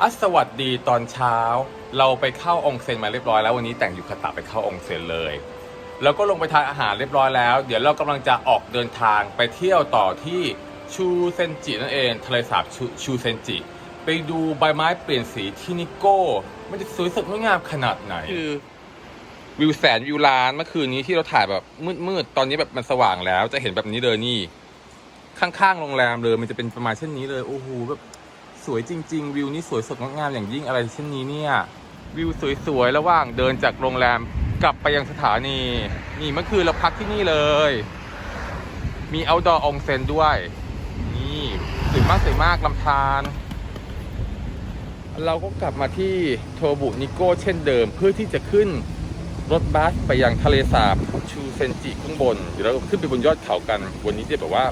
อะสวัสดีตอนเช้า เราไปเข้าองเซ็นมาเรียบร้อยแล้ววันนี้แต่งอยู่คาตะไปเข้าองเซ็นเลยแล้วก็ลงไปทานอาหารเรียบร้อยแล้ว เดี๋ยวเรากำลังจะออกเดินทางไปเที่ยวต่อที่ชูเซนจินั่นเองทะเลสาบชูชูเซนจิ ไปดูใบไม้เปลี่ยนสีที่นิโก้มันจะสวยสดงดงามขนาดไหนคือวิวแสนวิวล้านเมื่อคืนนี้ที่เราถ่ายแบบมืดๆตอนนี้แบบมันสว่างแล้วจะเห็นแบบนี้เลยนี่ ข้างๆโรงแรมเลยมันจะเป็นประมาณเช่นนี้เลยโอ้โหแบบ สวยจริง ๆ วิวนี้สวยสดงดงามอย่างยิ่งอะไรเช่นนี้เนี่ย วิวสวยๆระหว่างเดินจากโรงแรมกลับไปยังสถานี นี่เมื่อคืนเราพักที่นี่เลย มีเอาดอองเซนด้วย นี่สวยมากสวยมากลำธารเราก็กลับมาที่โทบุนิโก้เช่นเดิมเพื่อที่จะขึ้นรถบัสไปยังทะเลสาบชูเซนจิข้างบน เดี๋ยวเราขึ้นไปบนยอดเขากัน วันนี้จะแบบว่า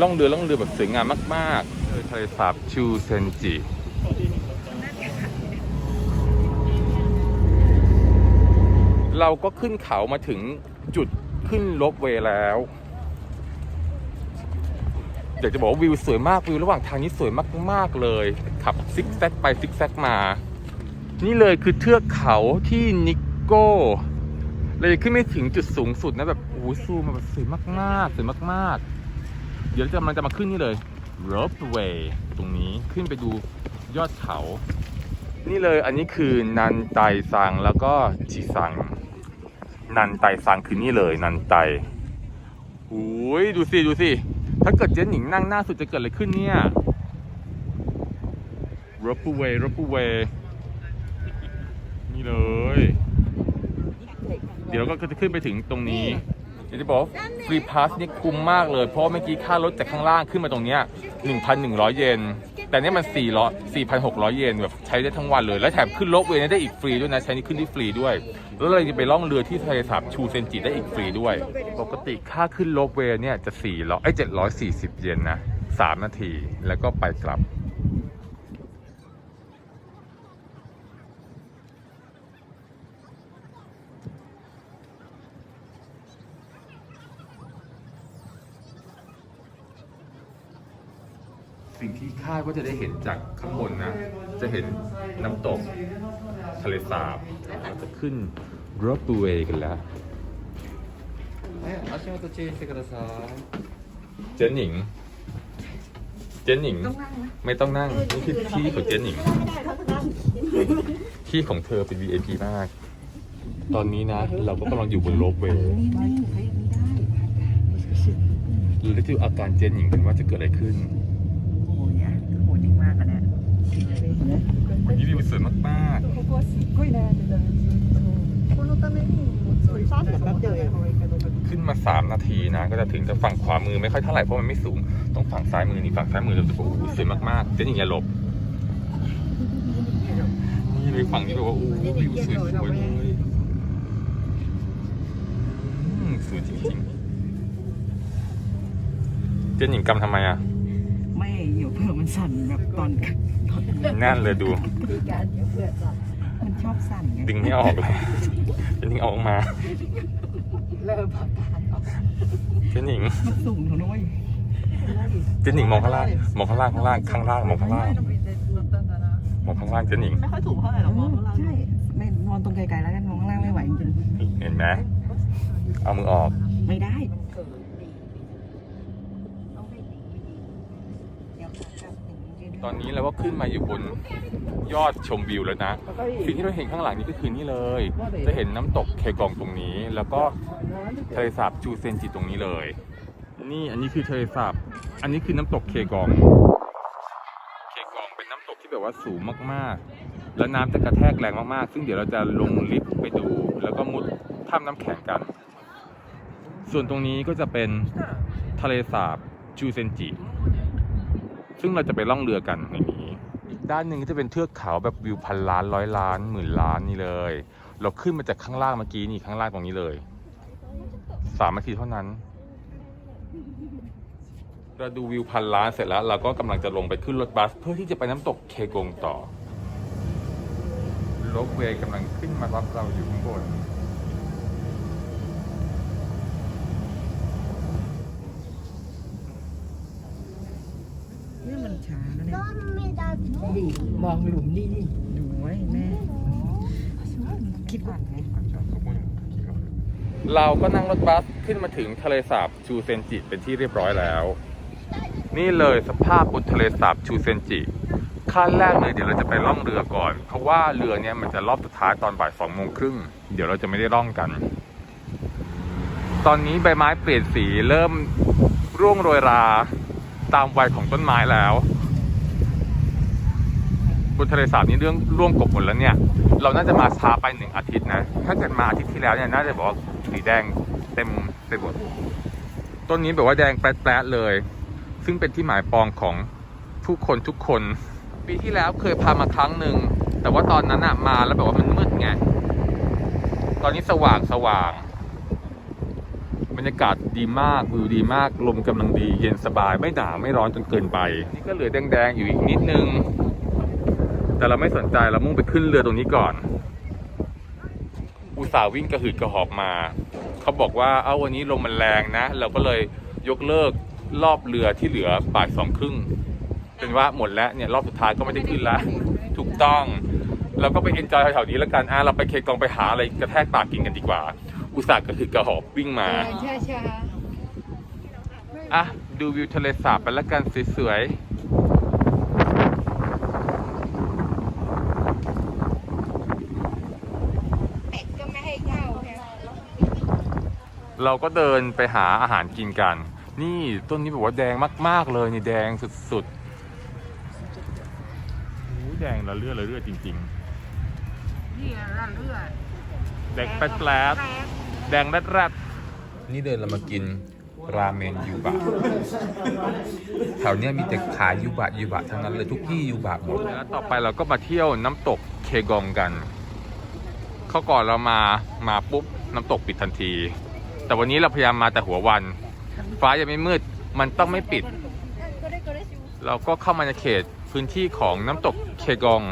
ล่องเรือล่องเรือแบบสวยงามมาก ๆ ทะเลสาบชูเซนจิเราก็ขึ้นเขามาถึงจุดขึ้นลบเวแล้ว อยากจะบอกว่าวิวสวยมากวิวระหว่างทางนี้สวยมาก ๆ เลย ขับซิกแซกไปซิกแซกมา นี่เลยคือเทือกเขาที่นิโก้เลยขึ้นไม่ถึงจุดสูงสุดนะแบบโอ้โหซูมมาแบบสวยมากๆสวยมากๆ เดี๋ยวจะมันจะมาขึ้นนี่เลย rope way ตรงนี้ขึ้นไปดูยอดเขา นี่เลยอันนี้คือนันไตซังแล้วก็จีซัง นันไตซังคือนี่เลยนันไตโอ้ยดูสิ ดูสิ ถ้าเกิดเจ๊หนิงนั่งหน้าสุดจะเกิดอะไรขึ้นเนี่ย rope way rope way นี่เลย เดี๋ยวเราก็จะขึ้นไปถึงตรงนี้ เดี๋ยวจะบอกฟรีพาสนี่คุ้มมากเลย เพราะเมื่อกี้ค่ารถจากข้างล่างขึ้นมาตรงเนี้ย1,100 เยน แต่เนี่ยมัน400 4,600 เยนแบบใช้ได้ทั้งวันเลย และแถมขึ้นรถเวย์เนี่ยได้อีกฟรีด้วยนะ ใช้นี่ขึ้นได้ฟรีด้วย แล้วเราจะไปล่องเรือที่ทะเลสาบชูเซนจิได้อีกฟรีด้วย ปกติค่าขึ้นรถเวย์เนี่ยจะ400ไอ้740 เยนนะ3นาที แล้วก็ไปกลับาติก็จะได้เห็นจากข้างบนนะ จะเห็นน้ำตกทะเลสาบเราจะขึ้นรถบูเวกันแล้วเจนหนิง เจนหนิง ไม่ต้องนั่ง นี่คือที่ของเจนหนิง ที่ของเธอเป็น VIP มาก ตอนนี้นะ เราก็กำลังอยู่บนโรบเวย์เราได้ดูอาการเจนหญิงกันว่าจะเกิดอะไรขึ้น สวยมาก ここはすっごい悩んでたんですこのためにもうちょいサーフィンやってた方がいいかどうか ๆ ขึ้นมา 3 นาทีนะ ก็จะถึงแต่ฝั่งขวามือไม่ค่อยเท่าไหร่เพราะมันไม่สูง ต้องฝั่งซ้ายมือนี่ฝั่งซ้ายมือเราจะบอกโอ้โหสวยมากๆ เจ๊หนิงอย่าหลบ นี่เลยฝั่งนี้แบบว่าโอ้โหวิวสวยๆเลยอืมสวยจริงๆ เจ๊หนิงกำทำไมอ่ะ ไม่เดี๋ยวเผื่อมันสั่นแบบตอนตอนนั่นเลยดูมันชอบสั่นดึงไม่ออกเลยเจนหญิงออกมาเริ่มอาการเจนหญิงมันสูงหนูนุ้ยเจนหญิงมองข้างล่างมองข้างล่างข้างล่างข้างล่างมองข้างล่างมองข้างล่างเจนหญิงไม่ค่อยถูกเท่าไหร่หรอกมองข้างล่างใช่ไม่นอนตรงไกลๆแล้วกันมองข้างล่างไม่ไหวจริงเห็นไหมเอามือออกไม่ได้ ตอนนี้เราก็ขึ้นมาอยู่บนยอดชมวิวแล้วนะสิ่งที่เราเห็นข้างหลังนี้ก็คือนี่เลย จะเห็นน้ำตกเคกองตรงนี้ แล้วก็ทะเลสาบจูเซนจิตรงนี้เลย นี่อันนี้คือทะเลสาบ อันนี้คือน้ำตกเคกอง เคกองเป็นน้ำตกที่แบบว่าสูงมากๆ แล้วน้ำจะกระแทกแรงมากๆ ซึ่งเดี๋ยวเราจะลงลิฟต์ไปดู แล้วก็มุดถ้ำน้ำแข็งกัน ส่วนตรงนี้ก็จะเป็นทะเลสาบจูเซนจิ ซึ่งเราจะไปล่องเรือกันในนี้ อีกด้านหนึ่งก็จะเป็นเทือกเขาแบบวิวพันล้านร้อยล้านหมื่นล้านนี่เลย เราขึ้นมาจากข้างล่างเมื่อกี้นี่ข้างล่างตรงนี้เลยสามนาทีเท่านั้น เราดูวิวพันล้านเสร็จแล้ว เราก็กำลังจะลงไปขึ้นรถบัส เพื่อที่จะไปน้ำตกเคกงต่อรถเวย์กำลังขึ้นมารับเราอยู่ข้างบน ช้าแล้วเนี่ยนี่มองหลุมนี่นี่ดูไว้แม่ คิดหวังไงเราก็นั่งรถบัสขึ้นมาถึงทะเลสาบชูเซนจิเป็นที่เรียบร้อยแล้ว นี่เลยสภาพบนทะเลสาบชูเซนจิ ขั้นแรกเลยเดี๋ยวเราจะไปล่องเรือก่อน เพราะว่าเรือเนี่ยมันจะรอบสุดท้ายตอนบ่ายสองโมงครึ่ง เดี๋ยวเราจะไม่ได้ล่องกัน ตอนนี้ใบไม้เปลี่ยนสีเริ่มร่วงโรยรา ตามวัยของต้นไม้แล้วบนทะเลสาบนี้เรื่องร่วงกบหมดแล้วเนี่ย เราน่าจะมาช้าไปหนึ่งอาทิตย์นะ ถ้าเกิดมาอาทิตย์ที่แล้วเนี่ยน่าจะบอกสีแดงเต็มไปหมดต้นนี้แบบว่าแดงแปรดเลย ซึ่งเป็นที่หมายปองของผู้คนทุกคน ปีที่แล้วเคยพามาครั้งหนึ่งแต่ว่าตอนนั้นอะมาแล้วแบบว่ามันมืดไง ตอนนี้สว่างสว่าง รรยากาศดีมากวิวดีมาก ลมกำลังดี เย็นสบายไม่หนาวไม่ร้อนจนเกินไป นี่ก็เหลือแดงๆอยู่อีกนิดนึง แต่เราไม่สนใจเรามุ่งไปขึ้นเรือตรงนี้ก่อน อุตส่าห์วิ่งกระหืดกระหอบมา เขาบอกว่าเอาวันนี้ลมมันแรงนะ เราก็เลยยกเลิกรอบเรือที่เหลือบ่ายสองครึ่งเป็นว่าหมดแล้วเนี่ยรอบสุดท้ายก็ไม่ได้ขึ้นแล้วถูกต้องเราก็ไปเอนจอยแถวๆนี้แล้วกันอะเราไปเคกองไปหาอะไรกระแทกปากกินกันดีกว่า อุตส่าห์กระหืดกระหอบวิ่งมาช้าช้าอะ ดูวิวทะเลสาบไปแล้วกันสวยๆเป็ดก็ไม่ให้เข้าแค่เราก็เดินไปหาอาหารกินกัน นี่ต้นนี้บอกว่าแดงมาก ๆ เลยนี่แดงสุดๆโอ้แดงละเลือดละเลือดจริง นี่ละเลือดๆ แดงแป๊ดๆแด งแรดๆนี่เดินเรามากินราเมนยูบะแถวเนี้ยมีแต่ขายยูบะยูบะทั้งนั้นเลยทุกที่ยูบะหมดแล้วต่อไปเราก็มาเที่ยวน้ำตกเคกองกัน เขาก่อนเรามามาปุ๊บน้ำตกปิดทันที แต่วันนี้เราพยายามมาแต่หัววัน ฟ้ายังไม่มืดมันต้องไม่ปิด เราก็เข้ามาในเขตพื้นที่ของน้ำตกเคกอง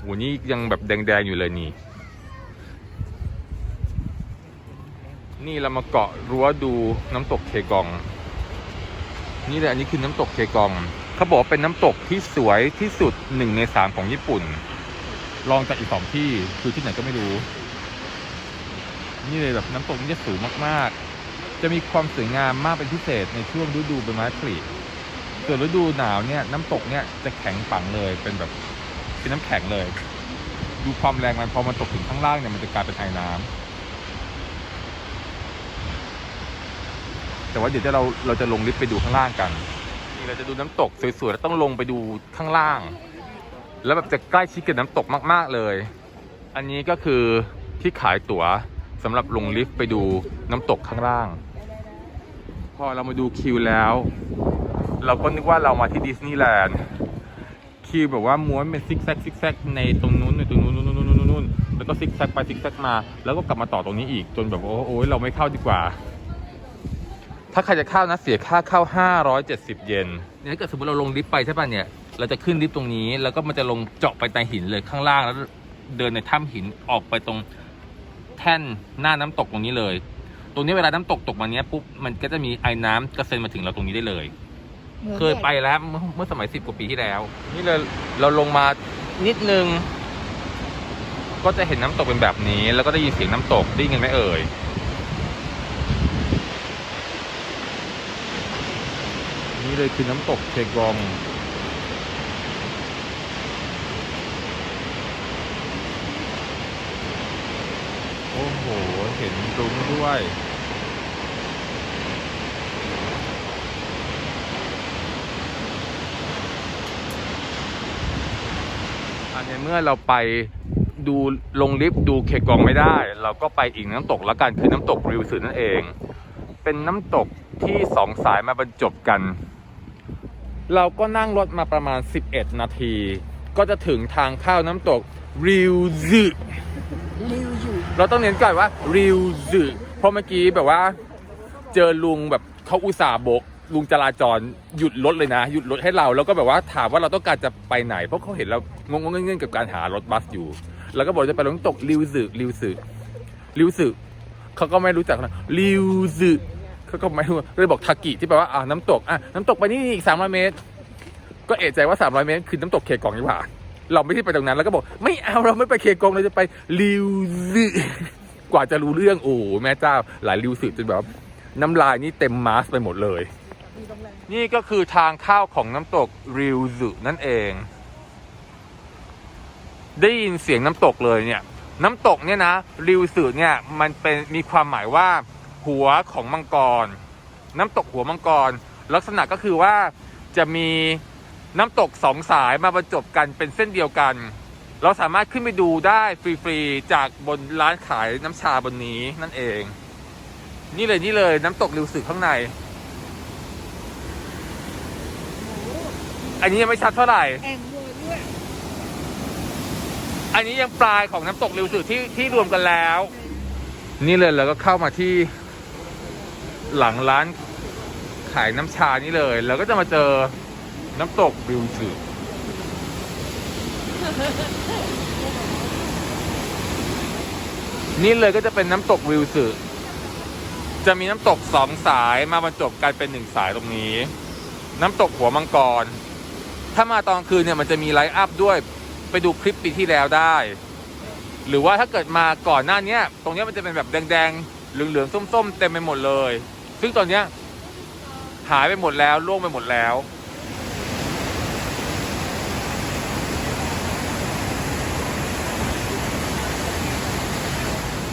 โหนี่ยังแบบแดงๆอยู่เลยนี่ นี่เรามาเกาะรั้วดูน้ำตกเคกอง นี่แหละอันนี้คือน้ำตกเคกอง เขาบอกว่าเป็นน้ำตกที่สวยที่สุดหนึ่งในสามของญี่ปุ่นลองจากอีกสองที่คือที่ไหนก็ไม่รู้ นี่เลยแบบน้ำตกนี่จะสูงมากๆ จะมีความสวยงามมากเป็นพิเศษในช่วงฤดูใบไม้ผลิส่วนฤดูหนาวเนี่ยน้ำตกเนี่ยจะแข็งปังเลยเป็นแบบ เป็นน้ำแข็งเลย ดูความแรงมันพอมันตกถึงข้างล่างเนี่ยมันจะกลายเป็นไอน้ำแต่ว่าเดี๋ยวจะเราเราจะลงลิฟต์ไปดูข้างล่างกันนี่เราจะดูน้ำตกสวยๆแล้วต้องลงไปดูข้างล่าง แล้วแบบจะใกล้ชิดกับน้ำตกมาก ๆเลย อันนี้ก็คือที่ขายตั๋วสำหรับลงลิฟต์ไปดูน้ำตกข้างล่าง พอเรามาดูคิวแล้ว เราก็นึกว่าเรามาที่ดิสนีย์แลนด์ คิวแบบว่าม้วนเป็นซิกแซกซิกแซกในตรงนู้นในตรงนู้นนู้นนู้นนู้นนู้นแล้วก็ซิกแซกไปซิกแซกมา แล้วก็กลับมาต่อตรงนี้อีกจนแบบโอ้โอ้ยเราไม่เข้าดีกว่า ถ้าใครจะเข้านะเสียค่าเข้า 570 เยนเนี่ยถ้าเกิดสมมติเราลงลิฟต์ไปใช่ป่ะเนี่ยเราจะขึ้นลิฟต์ตรงนี้ แล้วก็มันจะลงเจาะไปในหินเลยข้างล่างแล้วเดินในถ้ำหินออกไปตรงแท่นหน้าน้ำตกตรงนี้เลย ตรงนี้เวลาน้ำตกตกมาเนี้ยปุ๊บมันก็จะมีไอ้น้ำกระเซ็นมาถึงเราตรงนี้ได้เลย เคยไปแล้วเมื่อเมื่อสมัยสิบกว่าปีที่แล้ว นี่เลยเราลงมานิดนึง ก็จะเห็นน้ำตกเป็นแบบนี้ แล้วก็ได้ยินเสียงน้ำตกได้ยินกันไหมเอ่ยนี่เลยคือน้ำตกเคกองโอ้โห เห็นรุ้งด้วย ในเมื่อเราไปดูลงลิฟต์ดูเคกองไม่ได้ เราก็ไปอีกน้ำตกล้วกันคือน้ำตกริวสึนั่นเอง เป็นน้ำตกที่สองสายมาบรรจบกัน เราก็นั่งรถมาประมาณ 11 นาที ก็จะถึงทางเข้าน้ำตกริวซึเราต้องเน้นก่อนว่าริวซึเพราะเมื่อกี้แบบว่า เจอลุงแบบเขาอุตส่าห์บก ลุงจราจรหยุดรถเลยนะ หยุดรถให้เราแล้วก็แบบว่าถามว่าเราต้องการจะไปไหน เพราะเขาเห็นเรางงๆเงื่อนกับการหารถบัสอยู่ แล้วก็บอกจะไปลงน้ำตกริวซึริวซึริวซึเขาก็ไม่รู้จักนะริวซึเขาก็ไม่รู้เลยบอกทากิที่แปลว่าอ่าน้ำตกอะน้ำตกไปนี่อีกสามร้อยเมตร ก็เอะใจว่าสามร้อยเมตร คือน้ำตกเคกองนี่หว่าเราไม่ได้ไปตรงนั้นแล้วก็บอก ไม่เอาเราไม่ไปเคกองเราจะไปริวซึกว่าจะรู้เรื่องโอ้แม่เจ้าหลายริวซึจนแบบน้ำลายนี่เต็มมาสไปหมดเลย นี่ก็คือทางเข้าของน้ำตกริวซึนั่นเอง ได้ยินเสียงน้ำตกเลยเนี่ย น้ำตกเนี่ยนะริวสึเนี่ยมันเป็นมีความหมายว่าหัวของมังกร น้ำตกหัวมังกร ลักษณะก็คือว่าจะมีน้ำตกสองสายมาบรรจบกันเป็นเส้นเดียวกัน เราสามารถขึ้นไปดูได้ฟรีๆ จากบนร้านขายน้ำชาบนนี้นั่นเอง นี่เลยนี่เลยน้ำตกริวสึข้างใน อันนี้ยังไม่ชัดเท่าไหร่ แองวัวด้วยอันนี้ยังปลายของน้ำตกริวสึที่ที่รวมกันแล้ว นี่เลยเราก็เข้ามาที่หลังร้านขายน้ำชานี่เลย แล้วก็จะมาเจอน้ำตกริวสึนี่เลยก็จะเป็นน้ำตกริวสึจะมีน้ำตกสองสายมาบรรจบกันเป็นหนึ่งสายตรงนี้ น้ำตกหัวมังกร ถ้ามาตอนคืนเนี่ยมันจะมีไลท์อัพด้วยไปดูคลิปปีที่แล้วได้ หรือว่าถ้าเกิดมาก่อนหน้าเนี้ตรงนี้มันจะเป็นแบบแดงๆเหลืองๆส้ม ๆ เต็มไปหมดเลย ซึ่งตอนเนี้หายไปหมดแล้วล่วงไปหมดแล้ว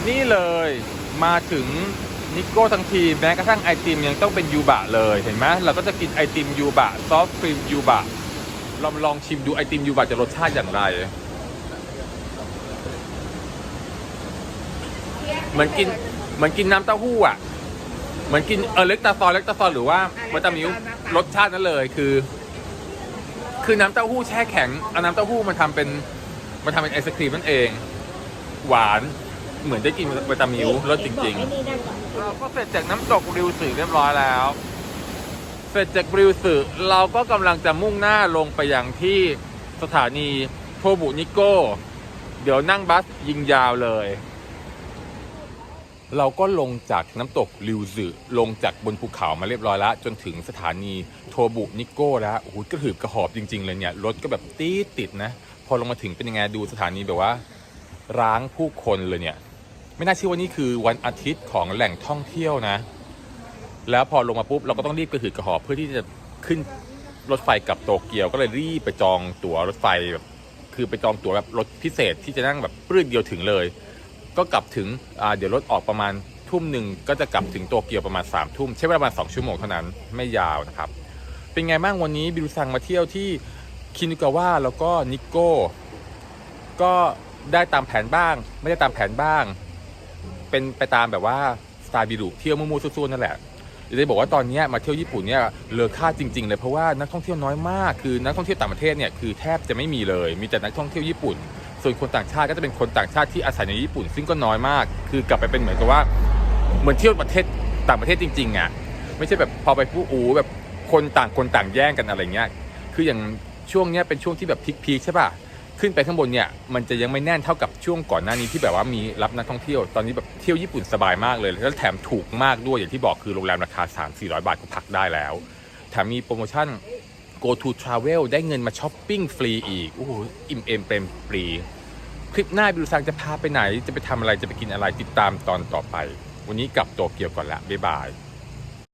นี่เลยมาถึงนิโก้ทั้งทีแม้กระทั่งไอติมยังต้องเป็นยูบะเลยเห็นไหมเราก็จะกินไอติมยูบะซอฟต์ครีมยูบะ เรามาลองชิมดูไอติมยูบะจะรสชาติอย่างไรเหมือนกินเหมือนกินน้ำเต้าหู้อะเหมือนกินเออเล็กตาซอยเล็กตาซอยหรือว่าวิตามิวรสชาตินั้นเลยคือ คือน้ำเต้าหู้แช่แข็งเอาน้ำเต้าหู้มาทำเป็นมาทำเป็นไอศครีมนั่นเอง หวานเหมือนได้กินวิตามิวรสจริงๆเราก็เสร็จจากน้ำตกริวสึเรียบร้อยแล้ว เสร็จจากริวสึเราก็กำลังจะมุ่งหน้าลงไปยังที่สถานีโทบุนิโก้ เดี๋ยวนั่งบัสยิงยาวเลย เราก็ลงจากน้ำตกริวสึลงจากบนภูเขามาเรียบร้อยแล้ว จนถึงสถานีโทบุนิโก้แล้วโอ้โหกระหืบกระหอบจริง ๆ เลยเนี่ย รถก็แบบตีติดนะ พอลงมาถึงเป็นยังไงดูสถานีแบบว่า ร้างผู้คนเลยเนี่ย ไม่น่าเชื่อว่านี่คือวันอาทิตย์ของแหล่งท่องเที่ยวนะ แล้วพอลงมาปุ๊บเราก็ต้องรีบกระหืดกระหอบเพื่อที่จะขึ้นรถไฟกลับโตเกียวก็เลยรีบไปจองตั๋วรถไฟแบบคือไปจองตั๋วแบบรถพิเศษที่จะนั่งแบบปลื้ดเดียวถึงเลย ก็กลับถึงอ่าเดี๋ยวรถออกประมาณทุ่มหนึ่งก็จะกลับถึงโตเกียวประมาณ3ามทุ่มใช้เวลาประมาณ2ชั่วโมงเท่านั้นไม่ยาวนะครับ เป็นไงบ้างวันนี้บิวซังมาเที่ยวที่คินุกาวะแล้วก็นิโก้ก็ได้ตามแผนบ้าง ไม่ได้ตามแผนบ้าง เป็นไปตามแบบว่าสไตล์บิรุเที่ยวมูมูซูๆนั่นแหละ จะได้บอกว่าตอนนี้มาเที่ยวญี่ปุ่นเนี่ยเลอค่าจริง ๆ เลยเพราะว่านักท่องเที่ยวน้อยมาก คือนักท่องเที่ยวต่างประเทศเนี่ยคือแทบจะไม่มีเลย มีแต่นักท่องเที่ยวญี่ปุ่น ส่วนคนต่างชาติก็จะเป็นคนต่างชาติที่อาศัยในญี่ปุ่น ซึ่งก็น้อยมาก คือกลับไปเป็นเหมือนกับว่าเหมือนเที่ยวประเทศต่างประเทศจริงๆอะไม่ใช่แบบพอไปผู้อูแบบคนต่างคนต่างแย่งกันอะไรเงี้ยคืออย่างช่วงเนี้ยเป็นช่วงที่แบบพีคๆใช่ป่ะ ขึ้นไปข้างบนเนี่ยมันจะยังไม่แน่นเท่ากับช่วงก่อนหน้านี้ที่แบบว่ามีรับนักท่องเที่ยว ตอนนี้แบบเที่ยวญี่ปุ่นสบายมากเลย แล้วแถมถูกมากด้วยอย่างที่บอกคือโรงแรมราคา 3 400 บาทก็พักได้แล้ว แถมมีโปรโมชั่น go to travel ได้เงินมาช้อปปิ้งฟรีอีก โอ้โห อิ่มเอมเปรมฟรี คลิปหน้าบิวซังจะพาไปไหน จะไปทำอะไรจะไปกินอะไรติดตามตอนต่อไป วันนี้กลับโตเกียวก่อนละบ๊ายบาย